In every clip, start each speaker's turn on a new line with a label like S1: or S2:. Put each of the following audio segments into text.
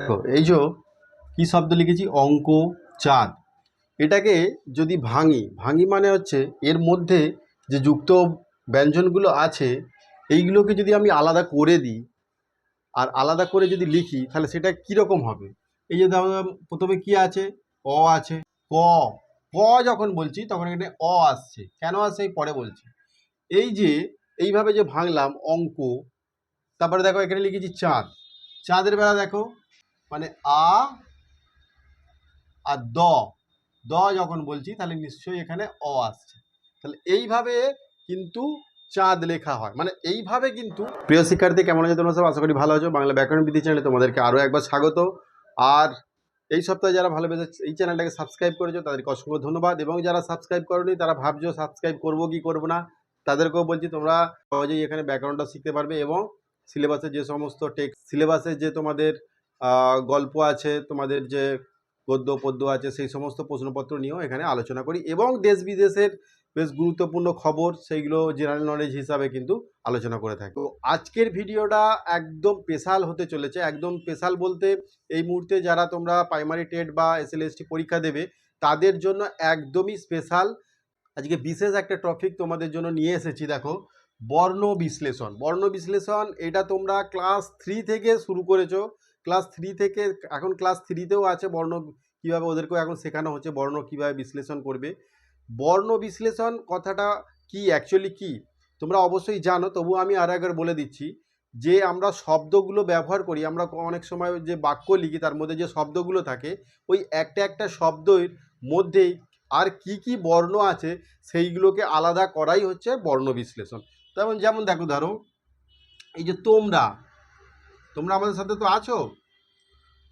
S1: দেখো, এই যে কি শব্দ লিখেছি? অঙ্ক, চাঁদ। এটাকে যদি ভাঙি ভাঙি মানে হচ্ছে এর মধ্যে যে যুক্ত ব্যঞ্জনগুলো আছে, এইগুলোকে যদি আমি আলাদা করে দিই আর আলাদা করে যদি লিখি, তাহলে সেটা কীরকম হবে? এই যে প্রথমে কি আছে? অ আছে। ক। ক যখন বলছি, তখন এখানে অ আসছে। কেন আসছে? এই পরে বলছি। এই যে এইভাবে যে ভাঙলাম, অঙ্ক, তারপরে দেখো এখানে লিখেছি চাঁদ। চাঁদের বেলা দেখো মানে আ আর দ। দ যখন বলছি, তাহলে নিশ্চয়ই এখানে অ আসছে। তাহলে এইভাবে কিন্তু চাঁদ লেখা হয়। মানে এইভাবে কিন্তু প্রিয় শিক্ষার্থী, কেমন আছে তোমরা সব? আশা করি ভালো আছো। বাংলা ব্যাকরণ বিধি চ্যানেলে তোমাদেরকে আরও একবার স্বাগত। আর এই সপ্তাহে যারা ভালোবেসে এই চ্যানেলটাকে সাবস্ক্রাইব করেছ, তাদেরকে অসংখ্য ধন্যবাদ। এবং যারা সাবস্ক্রাইব করোনি, তারা ভাবছ সাবস্ক্রাইব করব কি করব না, তাদেরকেও বলছি তোমরা সহজেই এখানে ব্যাকরণটা শিখতে পারবে এবং সিলেবাসে যে সমস্ত টেক্সট সিলেবাসে যে তোমাদের গল্প আছে, তোমাদের যে গদ্য পদ্য আছে, সেই সমস্ত প্রশ্নপত্র নিয়েও এখানে আলোচনা করি এবং দেশ বিদেশের বেশ গুরুত্বপূর্ণ খবর, সেইগুলো জেনারেল নলেজ হিসাবে কিন্তু আলোচনা করে থাকি। তো আজকের ভিডিওটা একদম স্পেশাল হতে চলেছে, একদম স্পেশাল বলতে এই মুহূর্তে যারা তোমরা প্রাইমারি টেট বা এসএলএসটি পরীক্ষা দেবে, তাদের জন্য একদমই স্পেশাল আজকে বিশেষ একটা টপিক তোমাদের জন্য নিয়ে এসেছি, দেখো, বর্ণ বিশ্লেষণ। বর্ণ বিশ্লেষণ, এটা তোমরা ক্লাস থ্রি থেকে শুরু করেছ ক্লাস থ্রি থেকে এখন ক্লাস থ্রিতেও আছে বর্ণ কীভাবে ওদেরকেও এখন শেখানো হচ্ছে, বর্ণ কীভাবে বিশ্লেষণ করবে। বর্ণ বিশ্লেষণ কথাটা কি অ্যাকচুয়ালি কি? তোমরা অবশ্যই জানো তবু আমি আর একবার বলে দিচ্ছি যে আমরা শব্দগুলো ব্যবহার করি, আমরা অনেক সময় যে বাক্য লিখি তার মধ্যে যে শব্দগুলো থাকে, ওই একটা একটা শব্দের মধ্যেই আর কি কি বর্ণ আছে সেইগুলোকে আলাদা করাই হচ্ছে বর্ণ বিশ্লেষণ। তেমন যেমন দেখো ধরো, এই যে তোমরা তোমরা আমাদের সাথে তো আছো?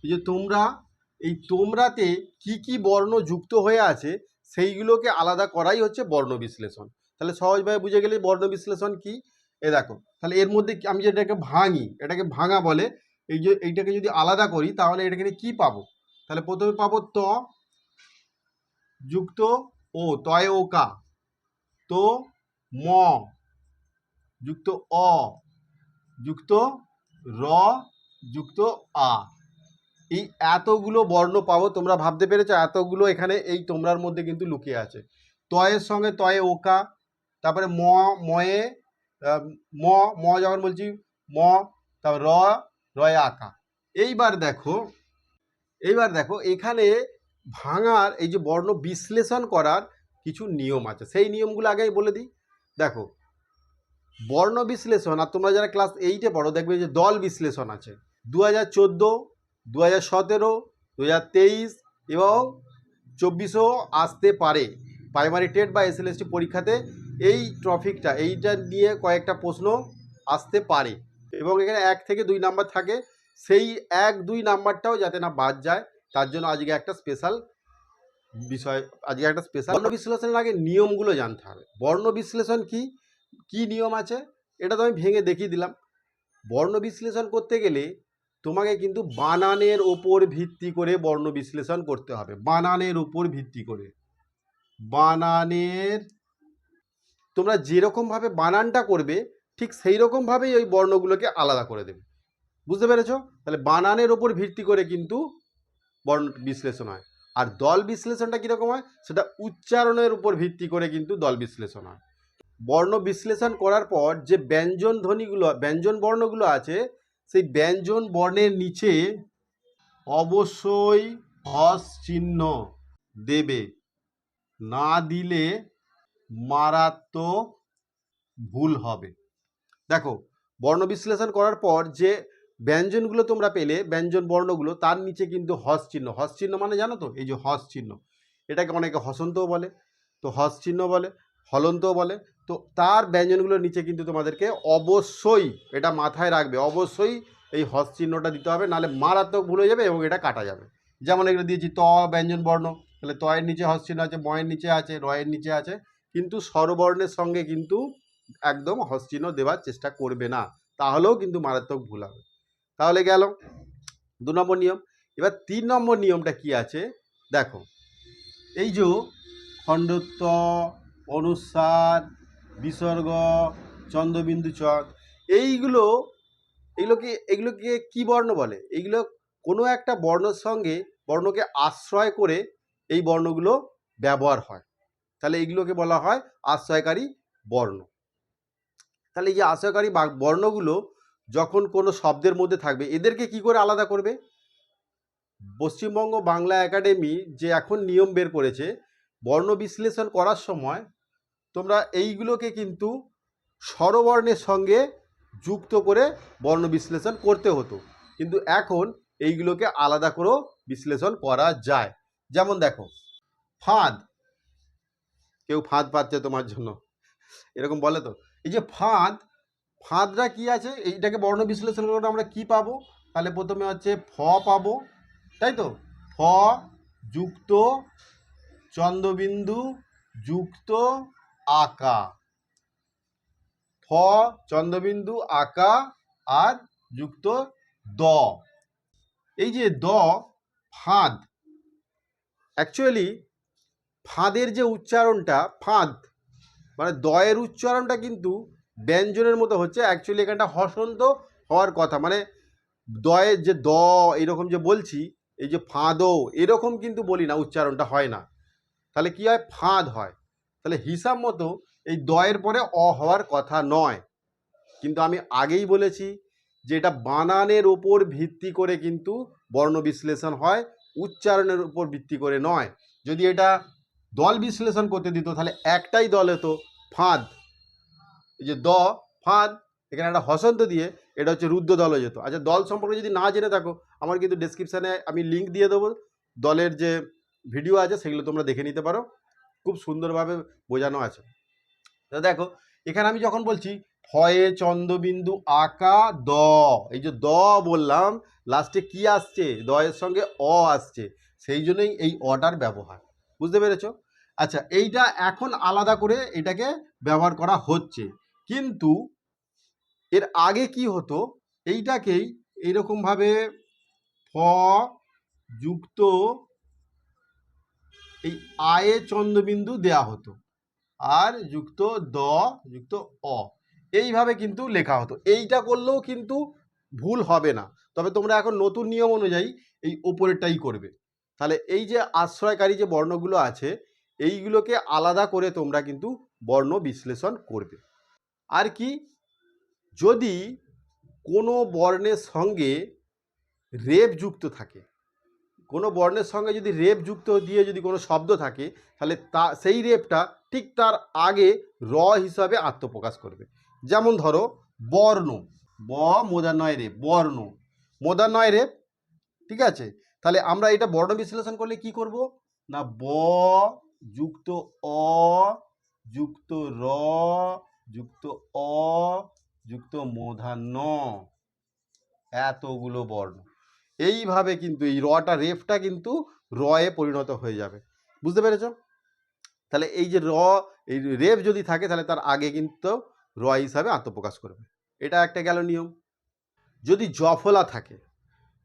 S1: যে তোমরা, এই তোমরাতে কি কি বর্ণ যুক্ত হয়ে আছে, সেইগুলোকে আলাদা করাই হচ্ছে বর্ণ বিশ্লেষণ। তাহলে সহজভাবে বুঝে গেলে বর্ণ বিশ্লেষণ কি? এ দেখো, তাহলে এর মধ্যে আমি যেটাকে ভাঙি, এটাকে ভাঙা বলে, এই যে এইটাকে যদি আলাদা করি, তাহলে এটাকে কি পাবো? তাহলে প্রথমে পাবো ত, যুক্ত ও, তয় ও কা। তো, ম, যুক্ত অ, যুক্ত র যুক্ত আ। এই এতগুলো বর্ণ পাবো, তোমরা ভাবতে পেরেছ এতগুলো এখানে এই তোমরার মধ্যে কিন্তু লুকিয়ে আছে। তয়ের সঙ্গে তয়ে ওকা, তারপরে ম, ময়ে ম ম যখন বলছি, ম, তারপর র, রয়ে আঁকা। এইবার দেখো এইবার দেখো, এখানে ভাঙার এই যে বর্ণ বিশ্লেষণ করার কিছু নিয়ম আছে। সেই নিয়মগুলো আগেই বলে দিই। দেখো বর্ণ বিশ্লেষণ, আর তোমরা যারা ক্লাস এইটে পড়ো, দেখবে যে দল বিশ্লেষণ আছে। দু হাজার চোদ্দ দু হাজার সতেরো দু হাজার তেইশ এবং চব্বিশও আসতে পারে। প্রাইমারি টেট বা এসএলএসটি পরীক্ষাতে এই ট্রফিকটা এইটা নিয়ে কয়েকটা প্রশ্ন আসতে পারে। এবং এখানে এক থেকে দুই নাম্বার থাকে। সেই এক, দুই নাম্বারটাও যাতে না বাদ যায়, তার জন্য আজকে একটা স্পেশাল বিষয়, আজকে একটা স্পেশাল বর্ণ বিশ্লেষণের আগে নিয়মগুলো জানতে হবে। বর্ণ বিশ্লেষণ কি? কি নিয়ম আছে? এটা তো আমি ভেঙে দেখিয়ে দিলাম। বর্ণ বিশ্লেষণ করতে গেলে তোমাকে কিন্তু বানানের ওপর ভিত্তি করে বর্ণ বিশ্লেষণ করতে হবে। বানানের উপর ভিত্তি করে। বানানের, তোমরা যেরকমভাবে বানানটা করবে, ঠিক সেই রকমভাবেই ওই বর্ণগুলোকে আলাদা করে দেবে। বুঝতে পেরেছ? তাহলে বানানের ওপর ভিত্তি করে কিন্তু বর্ণ বিশ্লেষণ হয়। আর দল বিশ্লেষণটা কীরকম হয়? সেটা উচ্চারণের উপর ভিত্তি করে কিন্তু দল বিশ্লেষণ হয়। বর্ণ বিশ্লেষণ করার পর যে ব্যঞ্জন ধ্বনিগুলো, ব্যঞ্জন বর্ণগুলো আছে, সেই ব্যঞ্জন বর্ণের নিচে অবশ্যই হস চিহ্ন দেবে। না দিলে মারাত্মক ভুল হবে। দেখো, বর্ণ বিশ্লেষণ করার পর যে ব্যঞ্জনগুলো তোমরা পেলে, ব্যঞ্জন বর্ণগুলো, তার নিচে কিন্তু হস চিহ্ন। হস চিহ্ন মানে জানো তো, এই যে হস চিহ্ন। এটাকে অনেকে হসন্তও বলে, তো হস চিহ্ন বলে, হলন্তও বলে তো তার ব্যঞ্জনগুলোর নিচে কিন্তু তোমাদেরকে অবশ্যই এটা মাথায় রাখবে। অবশ্যই এই হস চিহ্নটা দিতে হবে, নাহলে মারাত্মক ভুল হয়ে যাবে এবং এটা কাটা যাবে। যেমন এগুলো দিয়েছি, ত, ব্যঞ্জন, বর্ণ। তাহলে তয়ের নিচে হস চিহ্ন আছে ময়ের নিচে আছে, রয়ের নিচে আছে। কিন্তু স্বরবর্ণের সঙ্গে কিন্তু একদম হস চিহ্ন দেওয়ার চেষ্টা করবে না। তাহলেও কিন্তু মারাত্মক ভুল হবে। তাহলে গেল দু নম্বর নিয়ম। এবার তিন নম্বর নিয়মটা কি আছে? দেখো, এই যে খণ্ডত্ব, অনুসার বিসর্গ, চন্দ্রবিন্দু চক, এইগুলো এগুলোকে এগুলোকে কি বর্ণ বলে? এইগুলো কোনো একটা বর্ণের সঙ্গে, বর্ণকে আশ্রয় করে এই বর্ণগুলো ব্যবহার হয়। তাহলে এইগুলোকে বলা হয় আশ্রয়কারী বর্ণ। তাহলে এই আশ্রয়কারী বর্ণগুলো যখন কোনো শব্দের মধ্যে থাকবে, এদেরকে কি করে আলাদা করবে? পশ্চিমবঙ্গ বাংলা একাডেমি যে এখন নিয়ম বের করেছে, বর্ণ বিশ্লেষণ করার সময় তোমরা এইগুলোকে কিন্তু স্বরবর্ণের সঙ্গে যুক্ত করে বর্ণ বিশ্লেষণ করতে হতো। কিন্তু এখন এইগুলোকে আলাদা করেও বিশ্লেষণ করা যায়। যেমন দেখো, ফাঁদ। কেউ ফাঁদ পাচ্ছে তোমার জন্য। এরকম বলে তো? এই যে ফাঁদ ফাঁদটা কি আছে? এইটাকে বর্ণ বিশ্লেষণ করে আমরা কি পাবো? তাহলে প্রথমে হচ্ছে ফ পাবো, তাই তো? ফ যুক্ত, চন্দ্রবিন্দু যুক্ত আকা। ফ চন্দ্রবিন্দু, আকা আর যুক্ত দ। এই যে দ, ফাঁদ। অ্যাকচুয়ালি ফাঁদের যে উচ্চারণটা, ফাঁদ মানে দয়ের উচ্চারণটা কিন্তু ব্যঞ্জনের মতো হচ্ছে। অ্যাকচুয়ালি এখানটা হসন্ত হওয়ার কথা। মানে দয়ের যে দ, এরকম যে বলছি, এই যে ফাঁদও, এরকম কিন্তু বলি না, উচ্চারণটা হয় না। তাহলে কি হয়? ফাঁদ হয়। তাহলে হিসাব মতো এই দয়ের পরে অ হওয়ার কথা নয়। কিন্তু আমি আগেই বলেছি যে এটা বানানের ওপর ভিত্তি করে কিন্তু বর্ণ বিশ্লেষণ হয়, উচ্চারণের উপর ভিত্তি করে নয়। যদি এটা দল বিশ্লেষণ করতে দিত, তাহলে একটাই দল হতো ফাঁদ। এই যে দ, ফাঁদ, এখানে একটা হসন্ত দিয়ে এটা হচ্ছে রুদ্র দল হয়ে যেত। আচ্ছা দল সম্পর্কে যদি না জেনে থাকো, আমার কিন্তু ডেসক্রিপশানে আমি লিঙ্ক দিয়ে দেবো। দলের যে ভিডিও আছে, সেগুলো তোমরা দেখে নিতে পারো। খুব সুন্দরভাবে বোঝানো আছে। তো দেখো, এখানে আমি যখন বলছি ফয়ে চন্দ্রবিন্দু আকা দ এই যে দ বললাম, লাস্টে কি আসছে? দয়ের সঙ্গে অ আসছে। সেই জন্যই এই অটার ব্যবহার। বুঝতে পেরেছ? আচ্ছা এইটা এখন আলাদা করে এটাকে ব্যবহার করা হচ্ছে। কিন্তু এর আগে কি হতো? এইটাকেই এইরকমভাবে ফ যুক্ত এই আয়ে চন্দ্রবিন্দু দেয়া হতো। আর যুক্ত দ, যুক্ত অ, এইভাবে কিন্তু লেখা হতো। এইটা করলেও কিন্তু ভুল হবে না। তবে তোমরা এখন নতুন নিয়ম অনুযায়ী এই ওপরেরটাই করবে। তাহলে এই যে আশ্রয়কারী যে বর্ণগুলো আছে, এইগুলোকে আলাদা করে তোমরা কিন্তু বর্ণ বিশ্লেষণ করবে। আর কি? যদি কোনো বর্ণের সঙ্গে রেপ যুক্ত থাকে কোনো বর্ণের সঙ্গে যদি রেপ যুক্ত দিয়ে যদি কোনো শব্দ থাকে, তাহলে তা, সেই রেপটা ঠিক তার আগে র হিসাবে আত্মপ্রকাশ করবে। যেমন ধরো, বর্ণ। ব মোদানয় রেপ, বর্ণ। মোদানয় রেপ, ঠিক আছে? তাহলে আমরা এটা বর্ণ বিশ্লেষণ করলে কি করব? না, ব যুক্ত অ, যুক্ত র, যুক্ত অ, যুক্ত মূর্ধন্য এতগুলো বর্ণ। এইভাবে কিন্তু এই রটা রেফটা কিন্তু রয়ে পরিণত হয়ে যাবে। বুঝতে পেরেছ? তাহলে এই যে র এই রেফ যদি থাকে তাহলে তার আগে কিন্তু র হিসাবে আত্মপ্রকাশ করবে। এটা একটা গেল নিয়ম। যদি জফলা থাকে,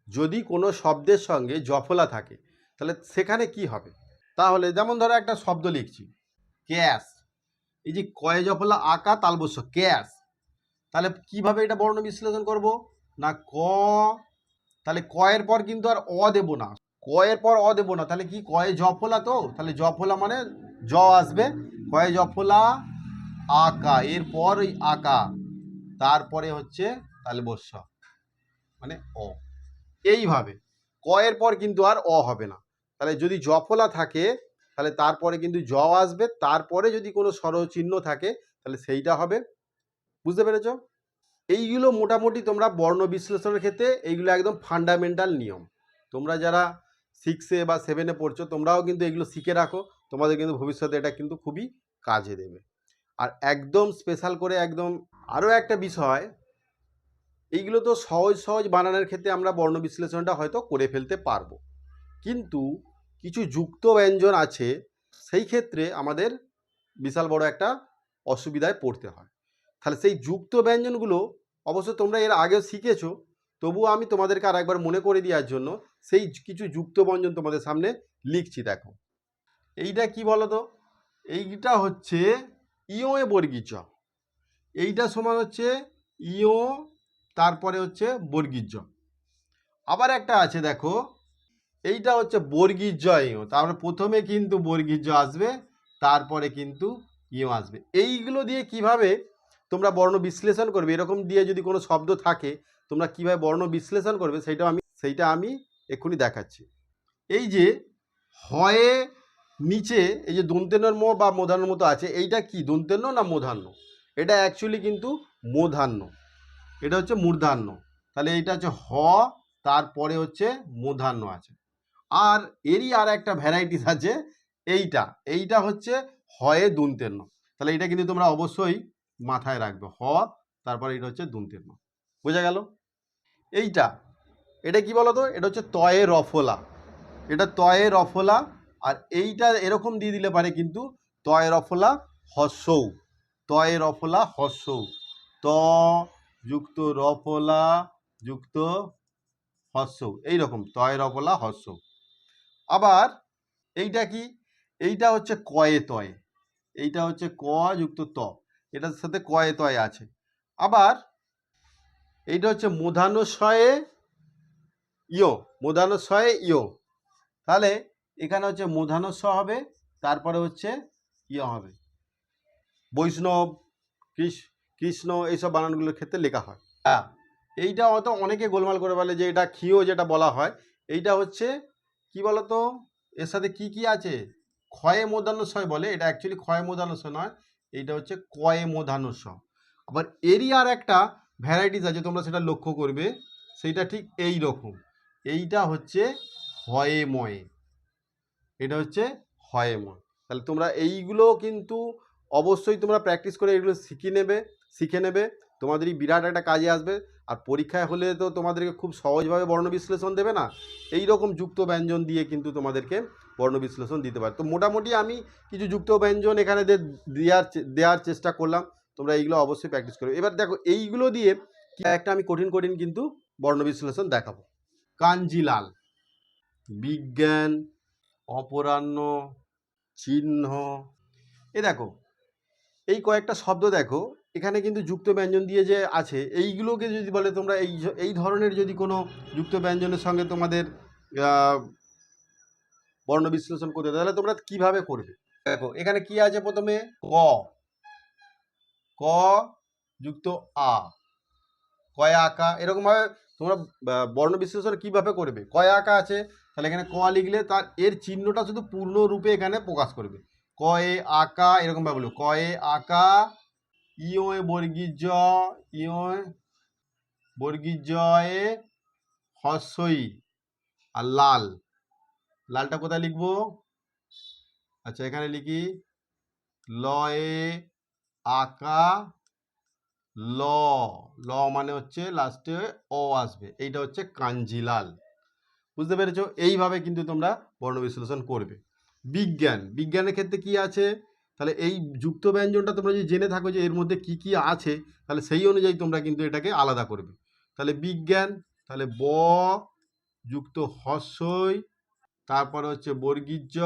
S1: যদি কোনো শব্দের সঙ্গে জফলা থাকে, তাহলে সেখানে কি হবে? তাহলে যেমন ধরো একটা শব্দ লিখছি ক্যাশ এই যে কয়ে জফলা আঁকা তালবস্য ক্যাশ তাহলে কীভাবে এটা বর্ণ বিশ্লেষণ করব? না ক তাহলে কয়ের পর কিন্তু আর অ দেব না। কয়ের পর অ দেব না। তাহলে কি কয়ে জফলা তো? তাহলে জফলা মানে জ আসবে। কয়ে জফলা আকা। এরপর ওই আকা। তারপরে হচ্ছে তাহলে বস্য। মানে অ। এইভাবে। কয়ের পর কিন্তু আর অ হবে না। তাহলে যদি জফলা থাকে, তাহলে তারপরে কিন্তু জ আসবে। তারপরে যদি কোনো স্বরচিহ্ন থাকে, তাহলে সেইটা হবে। বুঝতে পেরেছ? এইগুলো মোটামুটি তোমরা বর্ণ বিশ্লেষণের ক্ষেত্রে এইগুলো একদম ফান্ডামেন্টাল নিয়ম। তোমরা যারা সিক্সে বা সেভেনে পড়ছো, তোমরাও কিন্তু এগুলো শিখে রাখো। তোমাদের কিন্তু ভবিষ্যতে এটা কিন্তু খুবই কাজে দেবে। আর একদম স্পেশাল করে একদম আরও একটা বিষয়, এইগুলো তো সহজ সহজ বানানোর ক্ষেত্রে আমরা বর্ণ বিশ্লেষণটা হয়তো করে ফেলতে পারব। কিন্তু কিছু যুক্ত ব্যঞ্জন আছে, সেই ক্ষেত্রে আমাদের বিশাল বড় একটা অসুবিধায় পড়তে হয়। তাহলে সেই যুক্ত ব্যঞ্জনগুলো অবশ্য তোমরা এর আগেও শিখেছো, তবুও আমি তোমাদেরকে আর একবার মনে করে দেওয়ার জন্য সেই কিছু যুক্ত ব্যঞ্জন তোমাদের সামনে লিখছি, দেখো। এইটা কি বলো তো এইটা হচ্ছে ইও এ বর্গীচ এইটা সমান হচ্ছে ইও তারপরে হচ্ছে বর্গীজ আবার একটা আছে, দেখো। এইটা হচ্ছে বর্গীর জয় ইয়। তারপরে প্রথমে কিন্তু বর্গীর জ আসবে, তারপরে কিন্তু ইয় আসবে। এইগুলো দিয়ে কীভাবে তোমরা বর্ণ বিশ্লেষণ করবে, এরকম দিয়ে যদি কোনো শব্দ থাকে, তোমরা কীভাবে বর্ণ বিশ্লেষণ করবে সেইটা আমি সেইটা আমি এক্ষুনি দেখাচ্ছি। এই যে হয়ে নিচে এই যে দন্তেন্নর মো বা মোধান্য মতো আছে, এইটা কি, দন্তেন্ন না মোধান্য এটা অ্যাকচুয়ালি কিন্তু মোধান্য এটা হচ্ছে মূর্ধান্য তাহলে এইটা হচ্ছে হ, তারপরে হচ্ছে মোধান্য আছে। আর এরই আর একটা ভ্যারাইটিস আছে, এইটা। এইটা হচ্ছে হয়ে দুন্তেন্ন। তাহলে এটা কিন্তু তোমরা অবশ্যই মাথায় রাখবে। হ, তারপরে এটা হচ্ছে দুন্তেন্ন বোঝা গেল? এইটা, এটা কি বলো তো এটা হচ্ছে তয়ে রফলা। এটা তয়ে রফলা, আর এইটা এরকম দিয়ে দিলে পারে কিন্তু তয়ে রফলা হস্যৌ তয়ে রফলা হস্যৌ ত যুক্ত রফলা যুক্ত হস্যৌ এইরকম, তয়ে রফলা হস্যৌ আবার এইটা কি? এইটা হচ্ছে কয়ে তয়ে। এইটা হচ্ছে ক যুক্ত ত। এটার সাথে কয়ে তয়ে আছে। আবার এইটা হচ্ছে মোধানশয়ে ইয়ো মোধানশয়ে ইয়ো। তাহলে এখানে হচ্ছে মোধানস্ব হবে, তারপরে হচ্ছে ইয়ে হবে। বৈষ্ণব, কৃষ- কৃষ্ণ এইসব বানানগুলোর ক্ষেত্রে লেখা হয়। হ্যাঁ এইটা হয়তো অনেকে গোলমাল করে বলে যে এটা ক্ষীয় যেটা বলা হয়। এইটা হচ্ছে কি বলতো? এর সাথে কি কি আছে? ক্ষয়ে মোদানস্বয় বলে, এটা অ্যাকচুয়ালি ক্ষয়ে মোদানস্ব নয়। এইটা হচ্ছে কয়ে মোধানস্ব আবার এরই আর একটা ভ্যারাইটিস আছে, তোমরা সেটা লক্ষ্য করবে, সেইটা ঠিক এই রকম এইটা হচ্ছে হয়ে ময়ে এটা হচ্ছে হয়ে ময় তাহলে তোমরা এইগুলো কিন্তু অবশ্যই তোমরা প্র্যাকটিস করে এগুলো শিখে নেবে শিখে নেবে। তোমাদেরই বিরাট একটা কাজে আসবে। আর পরীক্ষায় হলে তো তোমাদেরকে খুব সহজভাবে বর্ণ বিশ্লেষণ দেবে না। এই রকম যুক্ত ব্যঞ্জন দিয়ে কিন্তু তোমাদেরকে বর্ণ বিশ্লেষণ দিতে পারে। তো মোটামুটি আমি কিছু যুক্ত ব্যঞ্জন এখানে দেওয়ার দেওয়ার চেষ্টা করলাম। তোমরা এইগুলো অবশ্যই প্র্যাকটিস করবে এবার দেখো, এইগুলো দিয়ে একটা আমি কঠিন কঠিন কিন্তু বর্ণ বিশ্লেষণ দেখাবো। কাঞ্জিলাল, বিজ্ঞান, অপরাহ্ন, চিহ্ন। এ দেখো, এই কয়েকটা শব্দ দেখো এখানে কিন্তু যুক্ত ব্যঞ্জন দিয়ে যে আছে, এইগুলোকে যদি বলে তোমরা এই এই ধরনের যদি কোনো যুক্ত ব্যঞ্জনের সঙ্গে তোমাদের বর্ণ বিশ্লেষণ করতে তাহলে তোমরা কীভাবে করবে? দেখো, এখানে কি আছে প্রথমে? ক। ক যুক্ত আ। কয় আঁকা, এরকমভাবে তোমরা বর্ণ বিশ্লেষণ কীভাবে করবে? কয় আঁকা আছে? তাহলে এখানে ক লিখলে তার, এর চিহ্নটা শুধু পূর্ণ রূপে এখানে প্রকাশ করবে। কয়ে আঁকা এরকম ভাবে বলবে কয়ে আঁকা ইও এ বর্গীর জ ইও এ বর্গীর জয়ে হস্যই আর লাল। লালটা কোথায় লিখব? আচ্ছা এখানে লিখি। লয়ে আঁকা, ল ল মানে হচ্ছে লাস্টে অ আসবে। এইটা হচ্ছে কাঞ্জিলাল। বুঝতে পেরেছ? এইভাবে কিন্তু তোমরা বর্ণ বিশ্লেষণ করবে। বিজ্ঞান। বিজ্ঞানের ক্ষেত্রে কি আছে? তাহলে এই যুক্ত ব্যঞ্জনটা তোমরা যদি জেনে থাকো যে এর মধ্যে কি কি আছে, তাহলে সেই অনুযায়ী তোমরা কিন্তু এটাকে আলাদা করবে। তাহলে বিজ্ঞান, তাহলে ব, যুক্ত হস্যই, তারপরে হচ্ছে বর্গীর জ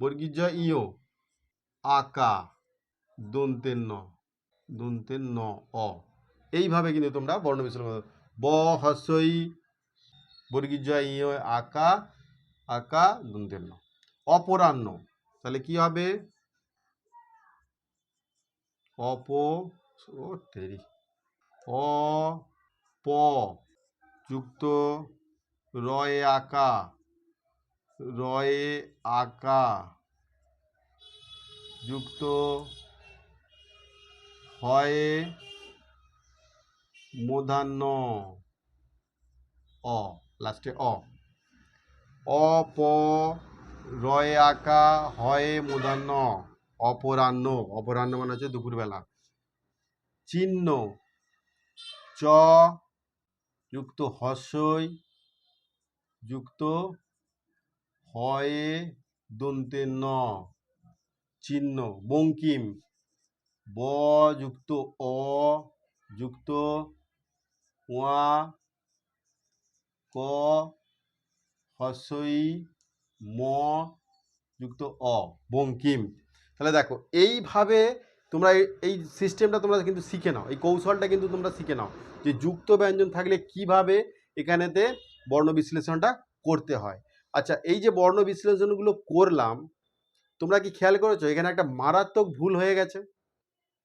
S1: বর্গীর জ ইও আকা দন্তের ন দন্তের ন, অ। এইভাবে কিন্তু তোমরা বর্ণ করবে। ব, হস্যই বর্গীর জ ইও আকা আকা দন্তের ন। অপরাহ্ন, তাহলে কি হবে? অপ ও তেরি অ প যুক্ত রয়ে আকা রয়ে আকা যুক্ত হয়ে মূর্ধান্য অ, লাস্টে অ। অপ রয়ে আঁকা হয় মূর্ধান্য অপরাহ্ন অপরাহ্ন মানে হচ্ছে দুপুরবেলা। চিহ্ন, চ যুক্ত হস্যই, যুক্ত হয়ে দন্তে ন। চিহ্ন, বঙ্কিম, ব যুক্ত অ, যুক্ত ওয়া ক হস্যই, ম যুক্ত অ, বঙ্কিম। তাহলে দেখো, এইভাবে তোমরা এই- সিস্টেমটা তোমরা কিন্তু শিখে নাও। এই কৌশলটা কিন্তু তোমরা শিখে নাও যে যুক্ত ব্যঞ্জন থাকলে কীভাবে এখানেতে বর্ণ বিশ্লেষণটা করতে হয়। আচ্ছা এই যে বর্ণ বিশ্লেষণগুলো করলাম, তোমরা কি খেয়াল করেছ? এখানে একটা মারাত্মক ভুল হয়ে গেছে।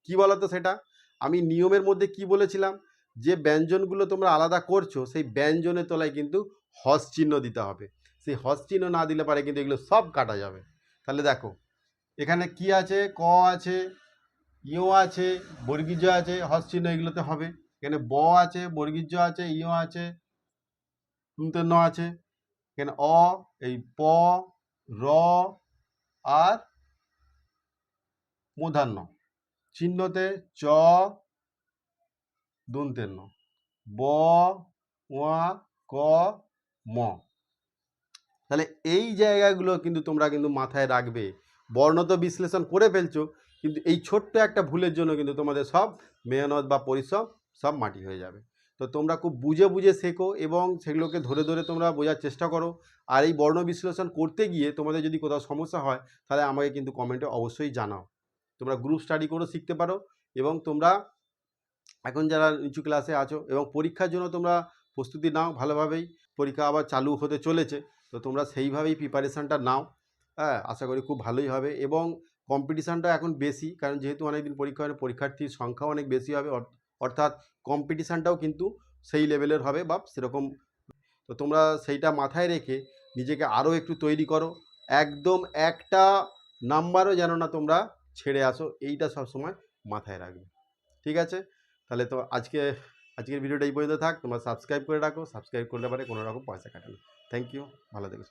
S1: কি বলতো সেটা? আমি নিয়মের মধ্যে কি বলেছিলাম? যে ব্যঞ্জনগুলো তোমরা আলাদা করছ, সেই ব্যঞ্জনের তলায় কিন্তু হস চিহ্ন দিতে হবে। সেই হস চিহ্ন না দিলে পারে কিন্তু এগুলো সব কাটা যাবে। তাহলে দেখো এখানে কি আছে, ক আছে ইও আছে বর্গীজ আছে হস চিহ্ন এগুলোতে হবে। এখানে ব আছে বর্গীজ আছে ইও আছে ন আছে। এখানে অ, এই প, র, আর মূর্ধান্য চিহ্নতে চ দন্তের ন ব ওয়া ক, ম। তাহলে এই জায়গাগুলো কিন্তু তোমরা কিন্তু মাথায় রাখবে। বর্ণ তো বিশ্লেষণ করে ফেলছো, কিন্তু এই ছোট্ট একটা ভুলের জন্য কিন্তু তোমাদের সব মেহনত বা পরিশ্রম সব মাটি হয়ে যাবে। তো তোমরা খুব বুঝে বুঝে শেখো এবং সেগুলোকে ধরে ধরে তোমরা বোঝার চেষ্টা করো। আর এই বর্ণ বিশ্লেষণ করতে গিয়ে তোমাদের যদি কোথাও সমস্যা হয়, তাহলে আমাকে কিন্তু কমেন্টে অবশ্যই জানাও। তোমরা গ্রুপ স্টাডি করেও শিখতে পারো এবং তোমরা এখন যারা নিচু ক্লাসে আছো এবং পরীক্ষার জন্য তোমরা প্রস্তুতি নাও ভালোভাবেই, পরীক্ষা আবার চালু হতে চলেছে, তো তোমরা সেইভাবেই প্রিপারেশানটা নাও। হ্যাঁ আশা করি খুব ভালোই হবে এবং কম্পিটিশানটা এখন বেশি কারণ যেহেতু অনেকদিন পরীক্ষা হয় পরীক্ষার্থীর সংখ্যাও অনেক বেশি হবে অর- অর্থাৎ কম্পিটিশানটাও কিন্তু সেই লেভেলের হবে বা সেরকম। তো তোমরা সেইটা মাথায় রেখে নিজেকে আরও একটু তৈরি করো। একদম একটা নাম্বারও যেন না তোমরা ছেড়ে আসো, এইটা সবসময় মাথায় রাখবে। ঠিক আছে? তাহলে তো আজকে, আজকের ভিডিওটা এই পর্যন্ত থাক। তোমরা সাবস্ক্রাইব করে রাখো। সাবস্ক্রাইব করলে পারে কোনো রকম পয়সা কাটে না। থ্যাংক ইউ ভালো থেকো।